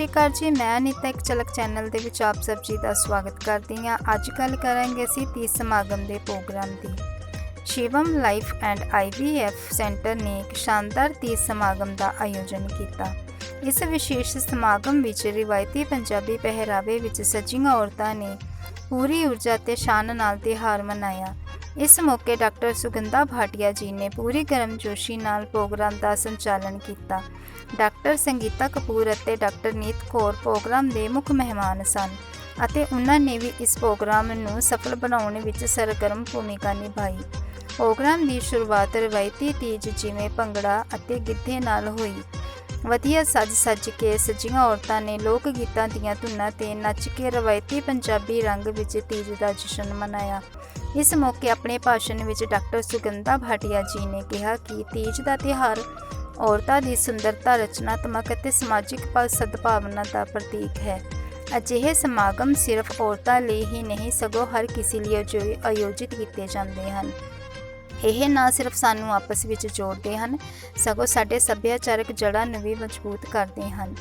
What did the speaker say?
ਸ਼੍ਰੀ ਅਕਾਲ ਜੀ, ਮੈਂ ਅਨੀਤਾ ਇੱਕ ਚਲਕ ਚੈਨਲ ਦੇ ਵਿੱਚ ਆਪ ਸਭ ਜੀ ਦਾ ਸਵਾਗਤ ਕਰਦੀ ਹਾਂ। ਅੱਜ ਗੱਲ ਕਰਾਂਗੇ ਅਸੀਂ ਤੀਜ ਸਮਾਗਮ ਦੇ programme the. Shivam life and IVF centre ਨੇ ਇੱਕ ਸ਼ਾਨਦਾਰ ਤੀਜ ਸਮਾਗਮ ਦਾ ਆਯੋਜਨ ਕੀਤਾ। ਇਸ ਵਿਸ਼ੇਸ਼ ਸਮਾਗਮ ਵਿੱਚ ਰਿਵਾਇਤੀ ਪੰਜਾਬੀ ਪਹਿਰਾਵੇ ਵਿੱਚ ਸਜੀਆਂ ਔਰਤਾਂ ਨੇ ਪੂਰੀ ਊਰਜਾ ਤੇ ਸ਼ਾਨ ਨਾਲ ਤਿਉਹਾਰ ਮਨਾਇਆ। ਇਸ ਮੌਕੇ ਡਾਕਟਰ ਸੁਗੰਧਾ ਭਾਟੀਆ ਜੀ ਨੇ ਪੂਰੀ ਗਰਮਜੋਸ਼ੀ ਨਾਲ ਪ੍ਰੋਗਰਾਮ ਦਾ ਸੰਚਾਲਨ ਕੀਤਾ। ਡਾਕਟਰ ਸੰਗੀਤਾ ਕਪੂਰ ਅਤੇ ਡਾਕਟਰ ਨੀਤ ਕੌਰ ਪ੍ਰੋਗਰਾਮ ਦੇ ਮੁੱਖ ਮਹਿਮਾਨ ਸਨ ਅਤੇ ਉਹਨਾਂ ਨੇ ਵੀ ਇਸ ਪ੍ਰੋਗਰਾਮ ਨੂੰ ਸਫਲ ਬਣਾਉਣ ਵਿੱਚ ਸਰਗਰਮ ਭੂਮਿਕਾ ਨਿਭਾਈ। ਪ੍ਰੋਗਰਾਮ ਦੀ ਸ਼ੁਰੂਆਤ ਰਵਾਇਤੀ ਤੀਜ ਜਿਵੇਂ ਭੰਗੜਾ ਅਤੇ ਗਿੱਧੇ ਨਾਲ ਹੋਈ। ਵਧੀਆ ਸੱਜ-ਸੱਜ ਕੇ ਸਜੀਆਂ ਔਰਤਾਂ ਨੇ ਲੋਕ ਗੀਤਾਂ ਦੀਆਂ ਧੁਨਾਂ ਤੇ ਨੱਚ ਕੇ ਰਵਾਇਤੀ ਪੰਜਾਬੀ ਰੰਗ ਵਿੱਚ ਤੀਜ ਦਾ ਜਸ਼ਨ ਮਨਾਇਆ। ਇਸ ਮੌਕੇ ਆਪਣੇ ਭਾਸ਼ਣ ਵਿੱਚ ਡਾਕਟਰ ਸੁਗੰਧਾ ਭਾਟੀਆ ਜੀ ਨੇ ਕਿਹਾ ਕਿ ਤੀਜ ਦਾ ਤਿਉਹਾਰ ਔਰਤਾਂ ਦੀ ਸੁੰਦਰਤਾ, ਰਚਨਾਤਮਕ ਅਤੇ ਸਮਾਜਿਕ ਪ- ਸਦਭਾਵਨਾ ਦਾ ਪ੍ਰਤੀਕ ਹੈ। ਅਜਿਹੇ ਸਮਾਗਮ ਸਿਰਫ ਔਰਤਾਂ ਲਈ ਹੀ ਨਹੀਂ, ਸਗੋਂ ਹਰ ਕਿਸੇ ਲਈ ਆਯੋ- ਆਯੋਜਿਤ ਕੀਤੇ ਜਾਂਦੇ ਹਨ। ਇਹ ਨਾ ਸਿਰਫ ਸਾਨੂੰ ਆਪਸ ਵਿੱਚ ਜੋੜਦੇ ਹਨ, ਸਗੋਂ ਸਾਡੇ ਸੱਭਿਆਚਾਰਕ ਜੜ੍ਹਾਂ ਨੂੰ ਵੀ ਮਜ਼ਬੂਤ ਕਰਦੇ ਹਨ।